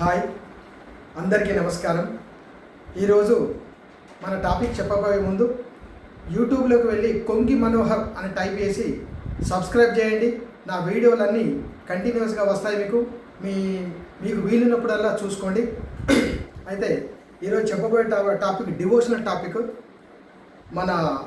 Hi. అందరికీ నమస్కారం. ఈరోజు మన టాపిక్ చెప్పబోయే ముందు యూట్యూబ్లోకి వెళ్ళి కొంగి మనోహర్ అని టైప్ చేసి సబ్స్క్రైబ్ చేయండి. నా వీడియోలన్నీ కంటిన్యూస్గా వస్తాయి మీకు. మీ మీకు వీలున్నప్పుడల్లా చూసుకోండి. అయితే ఈరోజు చెప్పబోయే టా- టాపిక్ డివోషనల్ టాపిక్. మన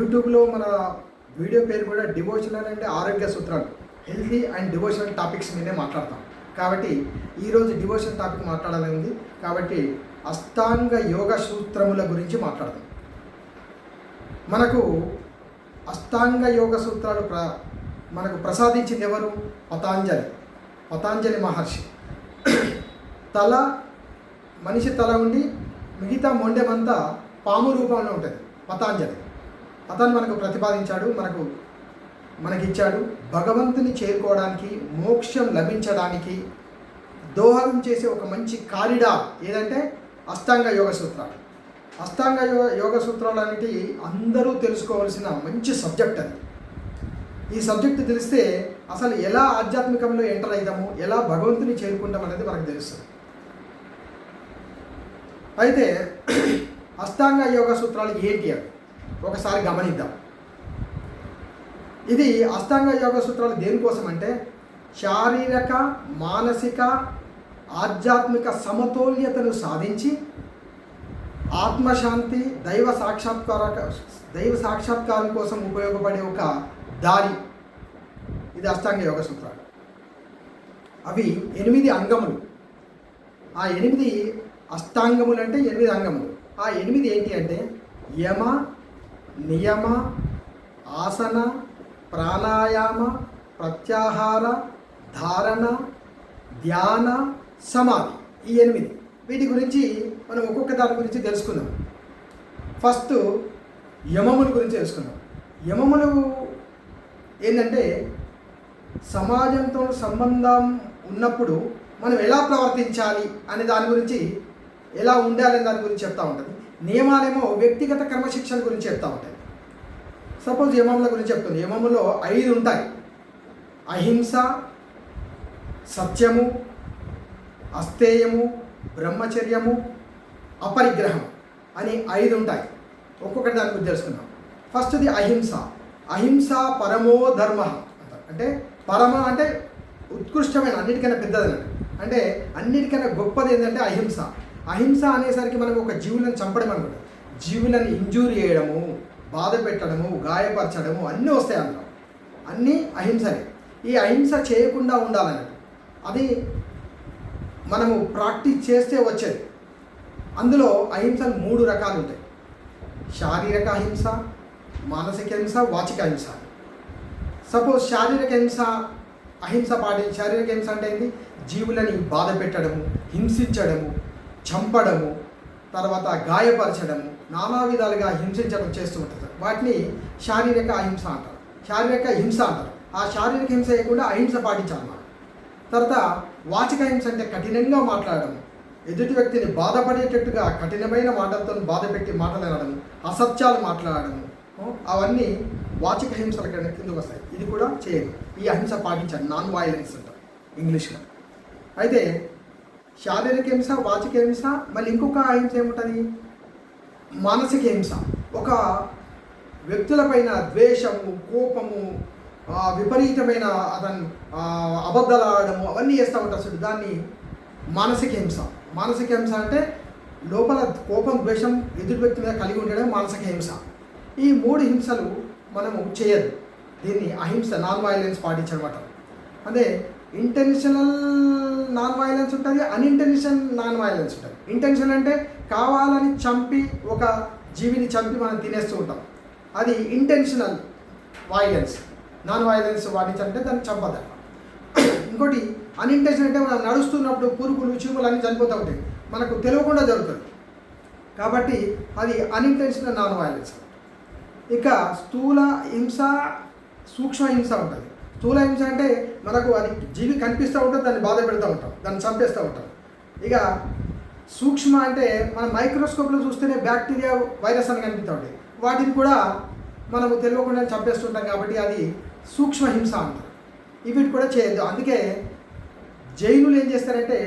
యూట్యూబ్లో మన వీడియో పేరు కూడా డివోషనల్ అంటే ఆరోగ్య సూత్రాలు. హెల్తీ అండ్ డివోషనల్ టాపిక్స్ మీదే మాట్లాడతాం. కాబట్టి ఈరోజు డివోషన్ టాపిక్ మాట్లాడాలని ఉంది కాబట్టి అష్టాంగ యోగ సూత్రముల గురించి మాట్లాడదాం. మనకు అష్టాంగ యోగ సూత్రాలు ప్ర మనకు ప్రసాదించింది ఎవరు? పతాంజలి. పతాంజలి మహర్షి. తల మనిషి తల ఉండి మిగతా మొండెమంతా పాము రూపంలో ఉంటుంది. పతాంజలి. అతను మనకు ప్రతిపాదించాడు. మనకు మనకిచ్చాడు. భగవంతుని చేరుకోవడానికి మోక్షం లభించడానికి దోహదం చేసే ఒక మంచి కారిడా ఏదంటే అష్టాంగ యోగ సూత్రాలు. అష్టాంగ యోగ యోగ సూత్రాలు అనేటి అందరూ తెలుసుకోవాల్సిన మంచి సబ్జెక్ట్ అది. ఈ సబ్జెక్ట్ తెలిస్తే అసలు ఎలా ఆధ్యాత్మికంలో ఎంటర్ అవుతాము ఎలా భగవంతుని చేరుకుంటాం అనేది మనకు తెలుస్తుంది. అయితే అష్టాంగ యోగ సూత్రాలు ఏంటి అవి ఒకసారి గమనిద్దాం. ఇది అష్టాంగ యోగ సూత్రాలు దేనికోసం అంటే శారీరక మానసిక ఆధ్యాత్మిక సమతౌల్యతను సాధించి ఆత్మశాంతి దైవ సాక్షాత్కార దైవ సాక్షాత్కారం కోసం ఉపయోగపడే ఒక దారి. ఇది అష్టాంగ యోగ సూత్రాలు. అవి ఎనిమిది అంగములు. ఆ ఎనిమిది అష్టాంగములు అంటే ఎనిమిది అంగములు. ఆ ఎనిమిది ఏంటి అంటే యమ నియమ ఆసన ప్రాణాయామ ప్రత్యాహార ధారణ ధ్యాన సమాధి ఈ ఎనిమిది. వీటి గురించి మనం ఒక్కొక్క దాని గురించి తెలుసుకుందాం. ఫస్ట్ యమముల గురించి తెలుసుకుందాం. యమములు ఏంటంటే సమాజంతో సంబంధం ఉన్నప్పుడు మనం ఎలా ప్రవర్తించాలి అనే దాని గురించి ఎలా ఉండాలి అనే దాని గురించి చెప్తూ ఉంటుంది. నియమాలేమో వ్యక్తిగత క్రమశిక్షణ గురించి చెప్తూ ఉంటాయి సపోజ్ యమముల గురించి చెప్తుంది. యమములో ఐదు ఉంటాయి. అహింస సత్యము అస్తేయము బ్రహ్మచర్యము అపరిగ్రహం అని ఐదు ఉంటాయి. ఒక్కొక్కటి దాని గురించి తెలుసుకుందాం. ఫస్ట్ది అహింస. అహింస పరమో ధర్మ అంటే పరమ అంటే ఉత్కృష్టమైన అన్నిటికన్నా పెద్దది అంటే అన్నిటికన్నా గొప్పది ఏంటంటే అహింస. అహింస అనేసరికి మనం ఒక జీవులను చంపడం అనమాట జీవులను ఇంజూరీ చేయడము. బాధ పెట్టడము గాయపరచడము అన్నీ వస్తాయి అందులో. అన్నీ అహింసనే ఈ అహింస చేయకుండా ఉండాలన్నట్టు అది మనము ప్రాక్టీస్ చేస్తే వచ్చేది. అందులో అహింసలు మూడు రకాలు ఉంటాయి. శారీరక అహింస మానసిక హింస వాచిక హింస సపోజ్ శారీరక హింస అహింస పాటి శారీరక హింస అంటే ఏంటి జీవులని బాధ పెట్టడము హింసించడము చంపడము తర్వాత గాయపరచడము నానా విధాలుగా హింసించడం చేస్తూ ఉంటారు వాటిని శారీరక అహింస అంటారు. శారీరక హింస అంటారు. ఆ శారీరక హింస చేయకుండా అహింస పాటించాలన్నమాట తర్వాత వాచిక హింస అంటే కఠినంగా మాట్లాడడం. ఎదుటి వ్యక్తిని బాధపడేటట్టుగా కఠినమైన మాటలతో బాధ పెట్టి మాట్లాడడం అసత్యాలు మాట్లాడడం అవన్నీ వాచిక హింసల కింద కిందకు వస్తాయి. ఇది కూడా చేయదు ఈ అహింస పాటించాలి నాన్ వైలెన్స్ అంటారు. ఇంగ్లీష్లో. అయితే శారీరక హింస వాచిక హింస మళ్ళీ ఇంకొక అహింస ఏముంటుంది? మానసిక హింస. ఒక వ్యక్తులపైన ద్వేషము కోపము విపరీతమైన అతను అబద్ధాలు ఆడము అవన్నీ చేస్తూ ఉంటారు చూడు. దాన్ని మానసిక హింస. మానసిక హింస అంటే లోపల కోపం ద్వేషం ఎదుటి వ్యక్తి మీద కలిగి ఉండడం మానసిక హింస. ఈ మూడు హింసలు మనము చేయదు దీన్ని అహింస నాన్ వైలెన్స్ పాటించడం అదే ఇంటెన్షనల్ నాన్ వైలెన్స్ ఉంటుంది అన్ఇంటెన్షన్ నాన్ వైలెన్స్ ఉంటుంది. ఇంటెన్షన్ అంటే కావాలని చంపి ఒక జీవిని చంపి మనం తినేస్తూ ఉంటాం. అది ఇంటెన్షనల్ వైలెన్స్ నాన్ వైలెన్స్ పాటించాలంటే దాన్ని చంపదు ఇంకోటి అన్ఇంటెన్షన్ అంటే మనం నడుస్తున్నప్పుడు పురుగులు చీమలు అన్నీ చనిపోతూ ఉంటాయి. మనకు తెలియకుండా జరుగుతుంది కాబట్టి అది అన్ఇంటెన్షనల్ నాన్ వైలెన్స్ ఇక స్థూల హింస సూక్ష్మ హింస ఉంటుంది. స్థూల హింస అంటే మనకు అది జీవి కనిపిస్తూ ఉంటుంది దాన్ని బాధ పెడుతూ ఉంటాం దాన్ని చంపేస్తూ ఉంటాం. ఇక సూక్ష్మ అంటే మన మైక్రోస్కోప్లో చూస్తేనే బ్యాక్టీరియా వైరస్ అని కనిపిస్తూ ఉంటాయి వాటిని కూడా మనము తెలియకుండా చంపేస్తుంటాం కాబట్టి అది సూక్ష్మ హింస అంటారు ఇవి కూడా చేయొద్దు. అందుకే జైనులు ఏం చేస్తారంటే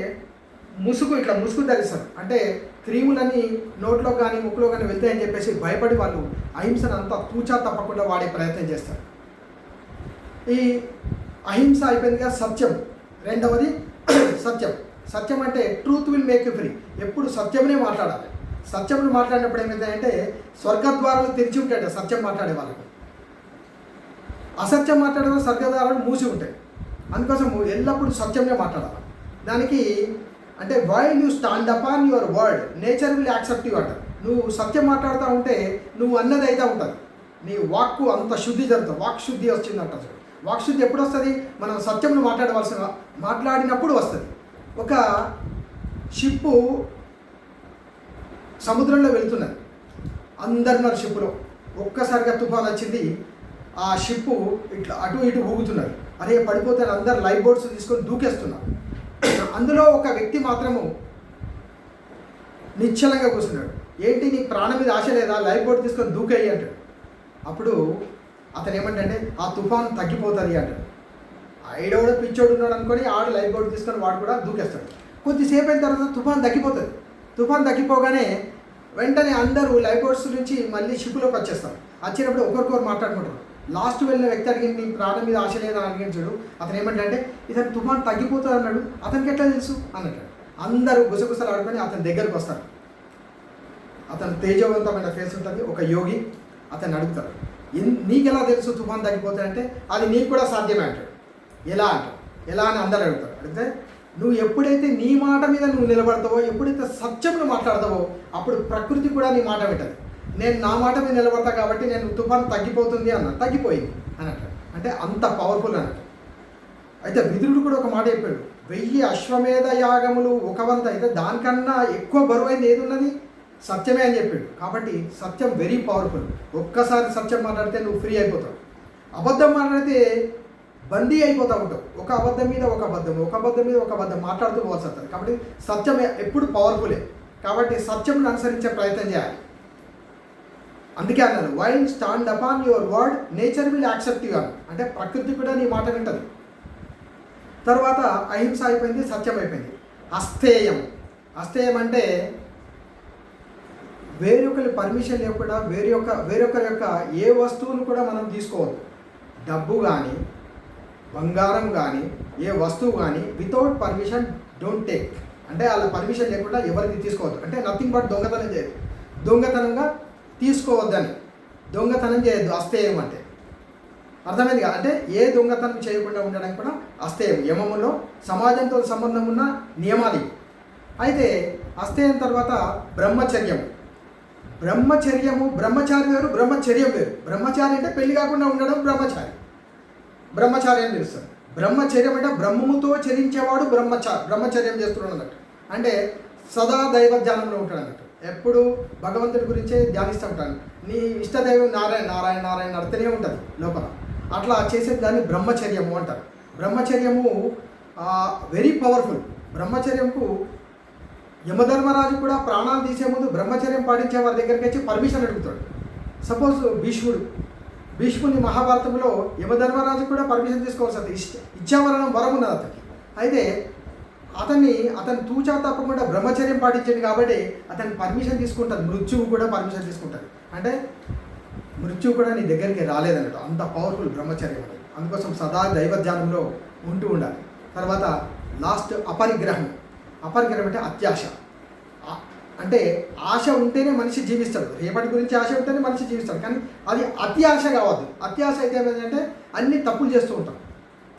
ముసుగు ఇట్లా ముసుగు ధరిస్తారు. అంటే క్రీములని నోట్లో కానీ ముక్కులో కానీ వెళ్తాయని చెప్పేసి భయపడి వాళ్ళు అహింసను అంతా తూచా తప్పకుండా వాడే ప్రయత్నం చేస్తారు. ఈ అహింస అయిపోయిందిగా సత్యం. రెండవది సత్యం. సత్యం అంటే truth will make you free ఎప్పుడు సత్యమనే మాట్లాడాలి. సత్యమును మాట్లాడినప్పుడు ఏమైందంటే స్వర్గద్వారాలు తెరిచి ఉంటాయి సత్యం మాట్లాడే వాళ్ళకి. అసత్యం మాట్లాడే వాళ్ళు స్వర్గద్వారాలు మూసి ఉంటాయి. అందుకోసం ఎల్లప్పుడూ సత్యమే మాట్లాడాలి. దానికి అంటే while you stand up on your word nature will accept you అంటారు నువ్వు సత్యం మాట్లాడుతూ ఉంటే నువ్వు అన్నది అయితే ఉంటుంది. నీ వాక్కు అంత శుద్ధి జరుగుతుంది. వాక్ శుద్ధి వచ్చిందంట వాక్ శుద్ధి ఎప్పుడు వస్తుంది? మనం సత్యంను మాట్లాడవలసిన మాట్లాడినప్పుడు వస్తుంది. ఒక షిప్పు సముద్రంలో వెళ్తున్నది. అందరున్నారు షిప్పులో. ఒక్కసారిగా తుఫాన్ వచ్చింది. ఆ షిప్పు ఇట్లా అటు ఇటు ఊగుతున్నారు అరే పడిపోతే అందరు లైఫ్ బోట్స్ తీసుకొని దూకేస్తున్నారు. అందులో ఒక వ్యక్తి మాత్రము నిశ్చలంగా కూర్చున్నాడు. ఏంటి నీ ప్రాణం మీద ఆశ లేదా? లైఫ్ బోట్ తీసుకొని దూకేయి అంటాడు. అప్పుడు అతను ఏమంటే ఆ తుఫాన్ తగ్గిపోతుంది అంటాడు. ఐడోడ పిచ్చోడు ఉన్నాడు అనుకొని ఆడు లైఫ్ బోట్ తీసుకొని వాడు కూడా దూకేస్తాడు. కొద్దిసేపు అయిన తర్వాత తుఫాన్ తగ్గిపోతుంది. తుఫాన్ తగ్గిపోగానే వెంటనే అందరూ లైఫ్ బోట్స్ నుంచి మళ్ళీ షిప్లోకి వచ్చేస్తారు. వచ్చినప్పుడు ఒకరికొకరు మాట్లాడుకుంటారు. లాస్ట్ వెళ్ళిన వ్యక్తి అడిగింది నీ ప్రాణం మీద ఆశ లేదని అడిగించాడు అడిగిన చూడు. అతను ఏమంటే ఇతను తుఫాన్ తగ్గిపోతుంది అన్నాడు. అతనికి ఎట్లా తెలుసు? అన్నట్టు అందరూ గుసగుసలు ఆడుకొని అతని దగ్గరకు వస్తారు. అతను తేజవంతమైన ఫేస్ ఉంటుంది. ఒక యోగి అతన్ని అడుగుతారు ఎన్- నీకెలా తెలుసు తుఫాన్ తగ్గిపోతుంది అంటే? అది నీకు కూడా సాధ్యమే అంటాడు. ఎలా అంటాడు ఎలా అని అందరు అడుగుతారు. అడిగితే నువ్వు ఎప్పుడైతే నీ మాట మీద నువ్వు నిలబడతావో ఎప్పుడైతే సత్యంను మాట్లాడతావో అప్పుడు ప్రకృతి కూడా నీ మాట వింటది. నేను నా మాట మీద నిలబడతా కాబట్టి నేను తుఫాను తగ్గిపోతుంది అన్న తగ్గిపోయింది అన్నట్టు అంటే అంత పవర్ఫుల్ అన్నట్టు అయితే విదురుడు కూడా ఒక మాట చెప్పాడు. వెయ్యి అశ్వమేధ యాగములు ఒక వంత అయితే దానికన్నా ఎక్కువ బరువైంది ఏది ఉన్నది? సత్యమే అని చెప్పాడు. కాబట్టి సత్యం వెరీ పవర్ఫుల్ ఒక్కసారి సత్యం మాట్లాడితే నువ్వు ఫ్రీ అయిపోతావు. అబద్ధం మాట్లాడితే బందీ అయిపోతూ ఉంటావు ఒక అబద్ధం మీద ఒక అబద్ధం ఒక అబద్ధం మీద ఒక అబద్ధం మాట్లాడుతూ పోవాల్సి వస్తుంది. కాబట్టి సత్యం ఎప్పుడు పవర్ఫులే కాబట్టి సత్యంను అనుసరించే ప్రయత్నం చేయాలి. అందుకే అన్నారు while stand upon your word nature will accept you అంటే ప్రకృతి కూడా నీ మాట వింటది. తర్వాత అహింస అయిపోయింది సత్యం అయిపోయింది. అస్థేయం. అస్థేయం అంటే వేరొకరి పర్మిషన్ లేకుండా వేరే వేరొకరి యొక్క ఏ వస్తువును కూడా మనం తీసుకోవద్దు. డబ్బు కానీ బంగారం కానీ ఏ వస్తువు కానీ వితౌట్ పర్మిషన్ డోంట్ టేక్ అంటే వాళ్ళ పర్మిషన్ లేకుండా ఎవరిది తీసుకోవద్దు. అంటే నథింగ్ బట్ దొంగతనం చేయదు దొంగతనంగా తీసుకోవద్దని. దొంగతనం చేయొద్దు అస్తేయం అంటే. అర్థమైంది కదా? అంటే ఏ దొంగతనం చేయకుండా ఉండడానికి కూడా అస్థేయం యమములో సమాజంతో సంబంధం ఉన్న నియమాలు అయితే అస్తేయం తర్వాత బ్రహ్మచర్యం. బ్రహ్మచర్యము బ్రహ్మచారి వేరు బ్రహ్మచర్యం వేరు. బ్రహ్మచారి అంటే పెళ్ళి కాకుండా ఉండడం బ్రహ్మచారి. బ్రహ్మచారి అని పిలుస్తారు బ్రహ్మచర్యం అంటే బ్రహ్మముతో చరించేవాడు బ్రహ్మచ బ్రహ్మచర్యం చేస్తున్నాడు అన్నట్టు. అంటే సదా దైవ ధ్యానంలో ఉంటాడు అన్నట్టు. ఎప్పుడు భగవంతుడి గురించే ధ్యానిస్తూ ఉంటాను నీ ఇష్టదైవం నారాయణ నారాయణ నారాయణ నడుతూనే ఉంటుంది లోపల. అట్లా చేసే దాన్ని బ్రహ్మచర్యము అంటారు. బ్రహ్మచర్యము వెరీ పవర్ఫుల్ బ్రహ్మచర్యంకు యమధర్మరాజు కూడా ప్రాణాలు తీసే ముందు బ్రహ్మచర్యం పాటించే వారి దగ్గరికి వచ్చి పర్మిషన్ అడుగుతాడు. సపోజ్ భీష్ముడు భీష్ముని మహాభారతంలో యమధర్మరాజు కూడా పర్మిషన్ తీసుకోవాల్సి ఇష్ట ఇచ్చావరణం వరం ఉన్నది అతనికి. అయితే అతన్ని అతను తూచా తప్పకుండా బ్రహ్మచర్యం పాటించాడు కాబట్టి అతని పర్మిషన్ తీసుకుంటాడు మృత్యువు కూడా పర్మిషన్ తీసుకుంటాడు అంటే మృత్యువు కూడా నీ దగ్గరికి రాలేదన్నట్టు. అంత పవర్ఫుల్ బ్రహ్మచర్యం అనేది అందుకోసం సదా దైవ ధ్యానంలో ఉంటూ ఉండాలి. తర్వాత లాస్ట్ అపరిగ్రహం. అపరిగ్రహం అంటే అత్యాశ. అంటే ఆశ ఉంటేనే మనిషి జీవిస్తాడు. రేపటి గురించి ఆశ ఉంటేనే మనిషి జీవిస్తాడు. కానీ అది అతి ఆశ కావద్దు. అత్యాశ అయితే ఏమైందంటే అన్ని తప్పులు చేస్తూ ఉంటాం.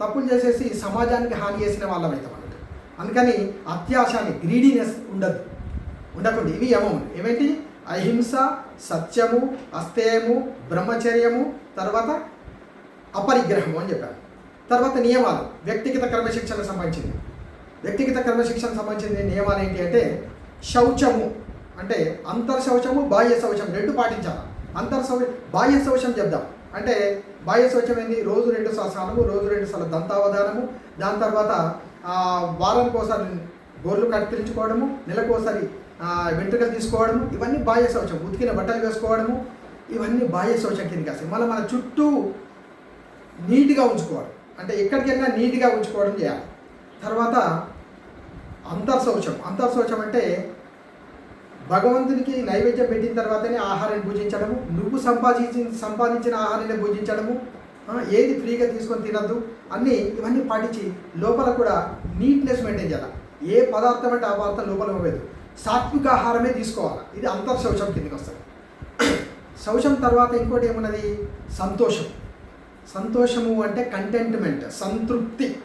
తప్పులు చేసేసి సమాజానికి హాని చేసిన వాళ్ళం అవుతాం అన్నట్టు అందుకని అత్యాశాన్ని గ్రీడీనెస్ ఉండదు ఉండకుండా ఇవి యమం ఏమేంటి? అహింస సత్యము అస్థేయము బ్రహ్మచర్యము తర్వాత అపరిగ్రహము అని చెప్పాను తర్వాత నియమాలు. వ్యక్తిగత క్రమశిక్షణకు సంబంధించింది. వ్యక్తిగత క్రమశిక్షణకు సంబంధించిన నియమాలు ఏంటి అంటే శౌచము. అంటే అంతర్ శౌచము బాహ్య శౌచం రెండు పాటించాలి? అంతర్ శౌ బాహ్య శౌచం చెప్దాం. అంటే బాహ్య శౌచం ఏంది? రోజు రెండు స్నానము రోజు రెండు సార్లు దంతావధానము దాని తర్వాత వారానికి ఒకసారి గోర్లు కత్తిరించుకోవడము నెలకు ఒకసారి వెంట్రుకలు తీసుకోవడము ఇవన్నీ బాహ్య శౌచం. ఉతికిన బట్టలు వేసుకోవడము ఇవన్నీ బాహ్య శౌచం కిందకి వస్తాయి. మళ్ళీ మన చుట్టూ నీట్గా ఉంచుకోవడం. అంటే ఎక్కడికి వెళ్ళినా నీట్గా ఉంచుకోవడం చేయాలి. తర్వాత అంతర్శౌచం అంతర్శౌచం అంటే భగవంతునికి నైవేద్యం పెట్టిన తర్వాతనే ఆహారాన్ని పూజించడము నువ్వు సంపాదించి సంపాదించిన ఆహారాన్ని పూజించడము ఏది ఫ్రీగా తీసుకొని తినద్దు అన్నీ ఇవన్నీ పాటించి లోపల కూడా నీట్నెస్ మెయింటైన్ చేయాలి. ఏ పదార్థం అంటే ఆ పదార్థం లోపల ఇవ్వలేదు సాత్విక ఆహారమే తీసుకోవాలి. ఇది అంతర్శౌచం కిందకి వస్తుంది. శౌచం తర్వాత ఇంకోటి ఏమున్నది? సంతోషం. సంతోషము అంటే కంటెంట్మెంట్ సంతృప్తి.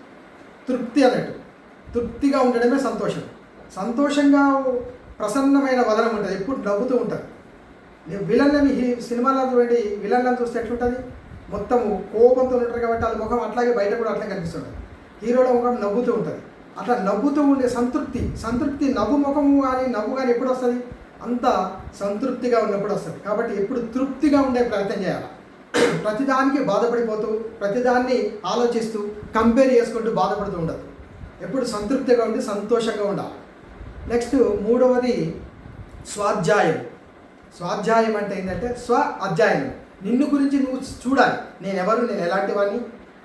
తృప్తి అన్నట్టు. తృప్తిగా ఉండడమే సంతోషం. సంతోషంగా ప్రసన్నమైన వదనం ఉంటుంది ఎప్పుడు నవ్వుతూ ఉంటారు. నేను విలన్లని హీ సినిమాలో చూడండి విలన్లను చూస్తే ఎట్లుంటుంది? మొత్తము కోపంతో ఉంటారు కాబట్టి వాళ్ళ ముఖం అట్లాగే బయట కూడా అట్లా కనిపిస్తుంటుంది. హీరోల ముఖం నవ్వుతూ ఉంటుంది. అట్లా నవ్వుతూ ఉండే సంతృప్తి సంతృప్తి నవ్వు ముఖము కానీ నవ్వు కానీ ఎప్పుడు వస్తుంది? అంత సంతృప్తిగా ఉన్నప్పుడు వస్తుంది. కాబట్టి ఎప్పుడు తృప్తిగా ఉండే ప్రయత్నం చేయాలి. ప్రతిదానికి బాధపడిపోతూ ప్రతిదాన్ని ఆలోచిస్తూ కంపేర్ చేసుకుంటూ బాధపడుతూ ఉండదు. ఎప్పుడు సంతృప్తిగా ఉండి సంతోషంగా ఉండాలి. నెక్స్ట్ మూడవది స్వాధ్యాయం. స్వాధ్యాయం అంటే ఏంటంటే స్వ అధ్యాయం. నిన్ను గురించి నువ్వు చూడాలి. నేను ఎవరు? నేను ఎలాంటి వాడిని?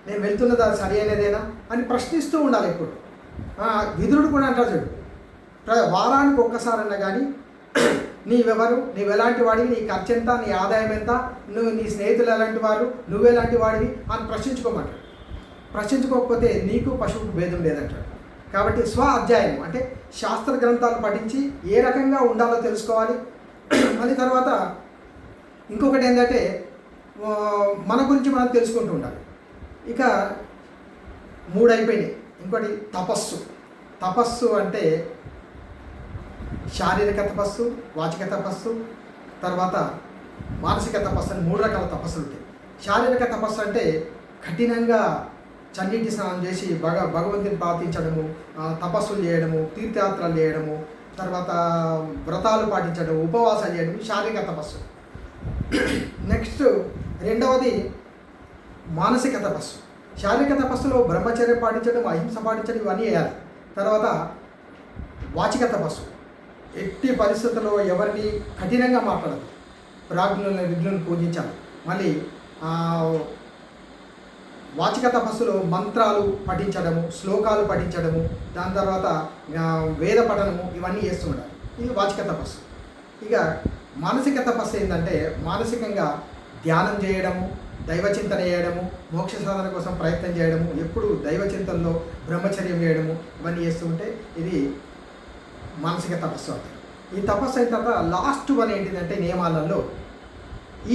నేను వెళ్తున్నది? అది సరి అయినదేనా? అని ప్రశ్నిస్తూ ఉండాలి ఎప్పుడు. విధుడు కూడా అంటారు చూడు. ప్ర- వారానికి ఒక్కసారన్నా కానీ నీవెవరు? నీవు ఎలాంటి వాడివి? నీ ఖర్చు ఎంత? నీ ఆదాయం ఎంత? నువ్వు నీ స్నేహితులు ఎలాంటి వారు? నువ్వు ఎలాంటి వాడివి? అని ప్రశ్నించుకోమంటాడు. ప్రశ్నించుకోకపోతే నీకు పశువుకు భేదం లేదంటాడు. కాబట్టి స్వ అధ్యాయం అంటే శాస్త్ర గ్రంథాలు పఠించి ఏ రకంగా ఉండాలో తెలుసుకోవాలి. మళ్ళీ తర్వాత ఇంకొకటి ఏంటంటే మన గురించి మనం తెలుసుకుంటూ ఉండాలి. ఇక మూడు అయిపోయినాయి ఇంకోటి తపస్సు. తపస్సు అంటే శారీరక తపస్సు వాచిక తపస్సు తర్వాత మానసిక తపస్సు అని మూడు రకాల తపస్సులు ఉంటాయి. శారీరక తపస్సు అంటే కఠినంగా చన్నీటి స్నానం చేసి భగ భగవంతుని ప్రార్థించడము తపస్సులు చేయడము తీర్థయాత్రలు చేయడము తర్వాత వ్రతాలు పాటించడం ఉపవాసాలు చేయడం శారీరక తపస్సు. నెక్స్ట్ రెండవది మానసిక తపస్సు. శారీరక తపస్సులో బ్రహ్మచర్య పాటించడం అహింస పాటించడం ఇవన్నీ చేయాలి. తర్వాత వాచిక తపస్సు. ఎట్టి పరిస్థితుల్లో ఎవరిని కఠినంగా మాట్లాడదు. ప్రాజ్ఞులను విఘ్నులను పూజించాలి. మళ్ళీ వాచిక తపస్సులో మంత్రాలు పఠించడము శ్లోకాలు పఠించడము దాని తర్వాత వేద పఠనము ఇవన్నీ చేస్తూ ఉండాలి. ఇది వాచిక తపస్సు. ఇక మానసిక తపస్సు ఏంటంటే మానసికంగా ధ్యానం చేయడము దైవ చింతన చేయడము మోక్ష సాధన కోసం ప్రయత్నం చేయడము ఎప్పుడు దైవచింతనలో బ్రహ్మచర్యం చేయడము ఇవన్నీ చేస్తూ ఉంటే ఇది మానసిక తపస్సు అంటారు. ఈ తపస్సు అయిన తర్వాత లాస్ట్ వన్ ఏంటిదంటే నియమాలలో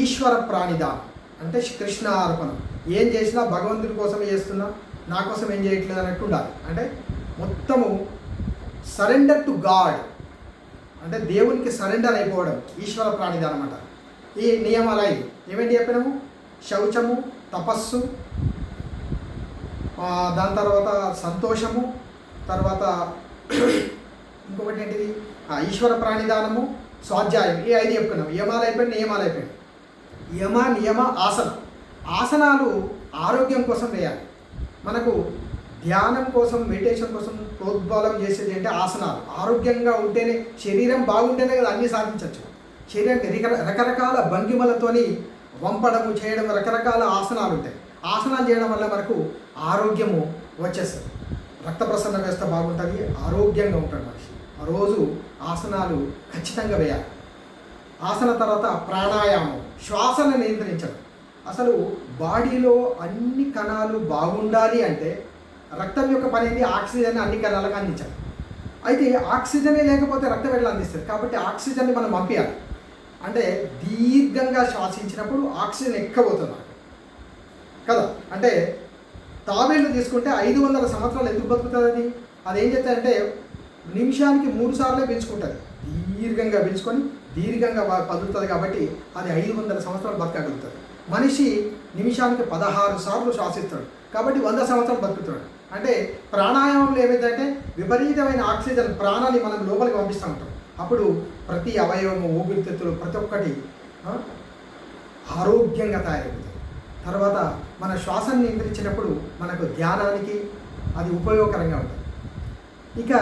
ఈశ్వర ప్రాణిదానం అంటే కృష్ణ అర్పణం ఏం చేసినా భగవంతుడి కోసమే చేస్తున్నా నా కోసం ఏం చేయట్లేదు అన్నట్టు ఉండాలి. అంటే మొత్తము సరెండర్ టు గాడ్. అంటే దేవునికి సరెండర్ అయిపోవడం ఈశ్వర ప్రాణిదానం అంట ఈ నియమాలు అవి ఏమేంటి చెప్పినాము? శౌచము తపస్సు దాని తర్వాత సంతోషము తర్వాత ఇంకొకటి ఏంటిది? ఆ, ఈశ్వర ప్రాణిదానము స్వాధ్యాయం. ఈ ఐదు చెప్పుకున్నాం యమాలు అయిపోయింది నియమాలు అయిపోయినాయి. యమ నియమ ఆసనం. ఆసనాలు ఆరోగ్యం కోసం వేయాలి. మనకు ధ్యానం కోసం మెడిటేషన్ కోసం ప్రోద్బలం చేసేది అంటే ఆసనాలు. ఆరోగ్యంగా ఉంటేనే శరీరం బాగుంటేనే కదా అన్నీ సాధించవచ్చు శరీరానికి రకరకాల భంగిమలతోని వంపడము చేయడం రకరకాల ఆసనాలు ఉంటాయి. ఆసనాలు చేయడం వల్ల మనకు ఆరోగ్యము వచ్చేస్తుంది. రక్త ప్రసరణ వ్యవస్థ బాగుంటుంది ఆరోగ్యంగా ఉంటాడు మనిషి. ఆ రోజు ఆసనాలు ఖచ్చితంగా వేయాలి. ఆసన తర్వాత ప్రాణాయామం. శ్వాసను నియంత్రించడం. అసలు బాడీలో అన్ని కణాలు బాగుండాలి అంటే రక్తం యొక్క పని ఏంటి? ఆక్సిజన్ అన్ని కణాలకు అందించాలి. అయితే ఆక్సిజనే లేకపోతే రక్తం ఎట్లా అందిస్తారు? కాబట్టి ఆక్సిజన్ని మనం పంపించాలి అంటే దీర్ఘంగా శ్వాసించినప్పుడు ఆక్సిజన్ ఎక్కబోతుంది? కదా? అంటే తాబేళ్ళు తీసుకుంటే ఐదు వందల సంవత్సరాలు ఎందుకు బతుకుతుంది అది? ఏం చేస్తాయంటే చేస్తుందంటే నిమిషానికి మూడు సార్లే పెంచుకుంటుంది దీర్ఘంగా పెంచుకొని దీర్ఘంగా బ- పదులుతుంది కాబట్టి అది ఐదు వందల సంవత్సరాలు బతకగలుగుతుంది. మనిషి నిమిషానికి పదహారు సార్లు శ్వాసిస్తాడు. కాబట్టి వంద సంవత్సరం బతుకుతాడు. అంటే ప్రాణాయామంలో ఏమైందంటే విపరీతమైన ఆక్సిజన్ ప్రాణాన్ని మనం లోపలికి పంపిస్తూ ఉంటాం అప్పుడు ప్రతి అవయవము ఊపిరితిత్తులు ప్రతి ఒక్కటి ఆరోగ్యంగా తయారవుతుంది తర్వాత మన శ్వాసను నియంత్రించినప్పుడు మనకు ధ్యానానికి అది ఉపయోగకరంగా ఉంటుంది. ఇక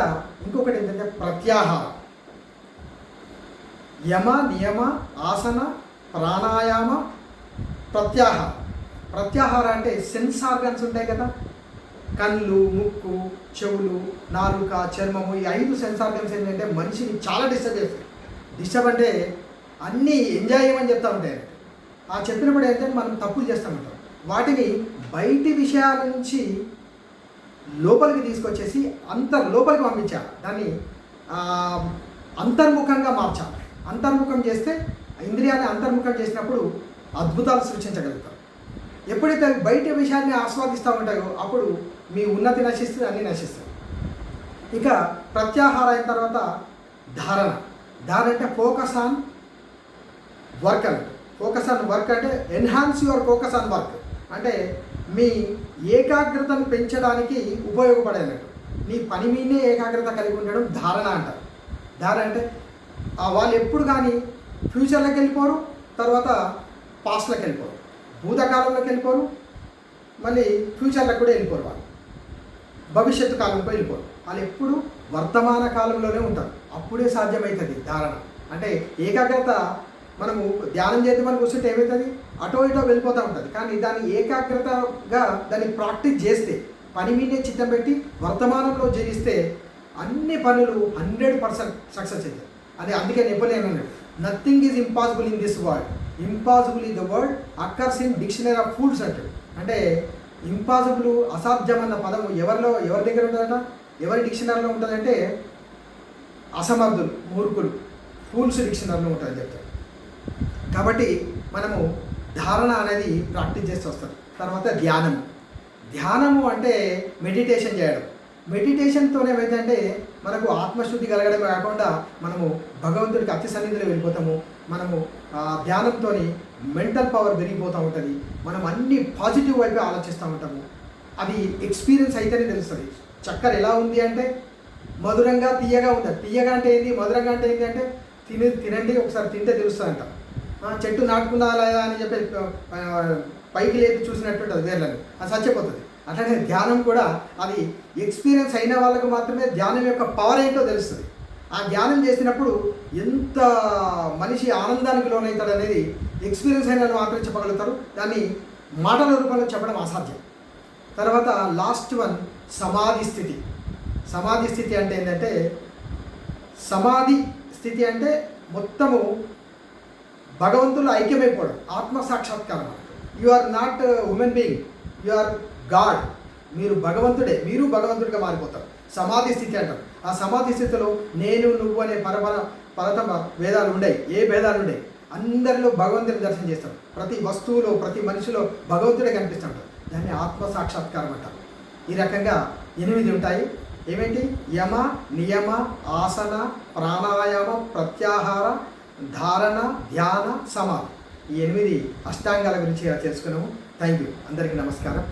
ఇంకొకటి ఏంటంటే ప్రత్యాహారం. యమ నియమ ఆసన ప్రాణాయామ ప్రత్యాహార ప్రత్యాహార అంటే సెన్స్ ఆర్గన్స్ ఉంటాయి కదా. కళ్ళు ముక్కు చెవులు నాలుక చర్మము ఈ ఐదు సెన్స్ ఆర్గన్స్ ఏంటంటే మనిషిని చాలా డిస్టర్బ్ చేస్తాయి. డిస్టర్బ్ అంటే అన్నీ ఎంజాయ్ చేయమని చెప్తా ఉంటాయి. ఆ చెప్పినప్పుడు ఏంటంటే మనం తప్పులు చేస్తామంటాం వాటిని బయటి విషయాల నుంచి లోపలికి తీసుకొచ్చేసి అంతర్ లోపలికి పంపించాలి దాన్ని అంతర్ముఖంగా మార్చాలి అంతర్ముఖం చేస్తే ఇంద్రియాన్ని అంతర్ముఖం చేసినప్పుడు అద్భుతాలు సృష్టించగలుగుతాం. ఎప్పుడైతే అవి బయట విషయాన్ని ఆస్వాదిస్తూ ఉంటాయో అప్పుడు మీ ఉన్నతి నశిస్తుంది అన్నీ నశిస్తాయి. ఇక ప్రత్యాహార అయిన తర్వాత ధారణ. ధారణ అంటే ఫోకస్ ఆన్ వర్క్ అంటే ఫోకస్ ఆన్ వర్క్ అంటే enhance your focus on work. అంటే మీ ఏకాగ్రతను పెంచడానికి ఉపయోగపడేనట్టు నీ పని మీదే ఏకాగ్రత కలిగి ఉండడం ధారణ అంటారు. ధారణ అంటే వాళ్ళు ఎప్పుడు కానీ ఫ్యూచర్లోకి వెళ్ళిపోరు తర్వాత పాస్ట్లోకి వెళ్ళిపోరు. భూతకాలంలోకి వెళ్ళిపోరు. మళ్ళీ ఫ్యూచర్లోకి కూడా వెళ్ళిపోరు వాళ్ళు. భవిష్యత్తు కాలంలో వెళ్ళిపోరు. వాళ్ళు ఎప్పుడు వర్తమాన కాలంలోనే ఉంటారు. అప్పుడే సాధ్యమవుతుంది ధారణ. అంటే ఏకాగ్రత మనము ధ్యానం చేద్దామని కూర్చుంటే ఏమవుతుంది? అటో ఇటో వెళ్ళిపోతూ ఉంటుంది. కానీ దాన్ని ఏకాగ్రతగా దాన్ని ప్రాక్టీస్ చేస్తే పని మీదే చిత్తం పెట్టి వర్తమానంలో జీవిస్తే అన్ని పనులు హండ్రెడ్ పర్సెంట్ సక్సెస్ అవుతాయి. అదే అందుకే నెపోలియన్ అన్నాడు nothing is impossible in this world. Impossible in the world occurs in dictionary of fools అంటాడు అంటే ఇంపాసిబుల్ అసాధ్యం అన్న పదం ఎవరిలో ఎవరి దగ్గర ఉంటుందట? ఎవరి డిక్షనరీలో ఉంటుందంటే అసమర్థులు మూర్ఖులు. ఫూల్స్ డిక్షనరీలో ఉంటుందని చెప్తారు. కాబట్టి మనము ధారణ అనేది ప్రాక్టీస్ చేస్తూ వస్తారు తర్వాత ధ్యానం. ధ్యానము అంటే మెడిటేషన్ చేయడం. మెడిటేషన్తోనే ఏమైందంటే మనకు ఆత్మశుద్ధి కలగడమే కాకుండా మనము భగవంతుడికి అతి సన్నిధిలో వెళ్ళిపోతాము. మనము ఆ ధ్యానంతో మెంటల్ పవర్ పెరిగిపోతూ ఉంటుంది. మనం అన్ని పాజిటివ్ వైపు ఆలోచిస్తూ ఉంటాము. అది ఎక్స్పీరియన్స్ అయితేనే తెలుస్తుంది. చక్కెర ఎలా ఉంది అంటే మధురంగా తీయగా ఉంది తీయగా అంటే ఏంది? మధురంగా అంటే ఏంటి అంటే తిని తినండి ఒకసారి తింటే తెలుస్తుందంట. చెట్టు నాటుకుందా లేదా అని చెప్పి పైకి లేపి చూసినట్టు ఉంటుంది వేర్లను. అది చచ్చిపోతుంది. అట్లనే ధ్యానం కూడా అది ఎక్స్పీరియన్స్ అయిన వాళ్ళకు మాత్రమే ధ్యానం యొక్క పవర్ ఏంటో తెలుస్తుంది. ఆ ధ్యానం చేసినప్పుడు ఎంత మనిషి ఆనందానికి లోనవుతాడు అనేది ఎక్స్పీరియన్స్ అయిన మాత్రమే చెప్పగలుగుతారు. దాన్ని మాటల రూపంలో చెప్పడం అసాధ్యం. తర్వాత లాస్ట్ వన్ సమాధి స్థితి. సమాధి స్థితి అంటే ఏంటంటే సమాధి స్థితి అంటే మొత్తము భగవంతులు ఐక్యమైపోవడం ఆత్మ సాక్షాత్కారం you are not women being you are God మీరు భగవంతుడే మీరు భగవంతుడిగా మారిపోతారు. సమాధి స్థితి అంటారు. ఆ సమాధి స్థితిలో నేను నువ్వు అనే పరపర పదతమ భేదాలు ఉండయి ఏ భేదాలు ఉండయి అందరిలో భగవంతుని దర్శనం చేస్తాం. ప్రతి వస్తువులో ప్రతి మనిషిలో భగవంతుడే కనిపిస్తుంటాడు. దాన్ని ఆత్మ సాక్షాత్కారం అంటారు. ఈ రకంగా ఎనిమిది ఉంటాయి. ఏమేంటి? యమ నియమ ఆసన ప్రాణాయామ ప్రత్యాహార ధారణ ధ్యాన సమాధి. ఈ ఎనిమిది అష్టాంగాల గురించి తెలుసుకున్నాము. థ్యాంక్ యూ అందరికీ నమస్కారం.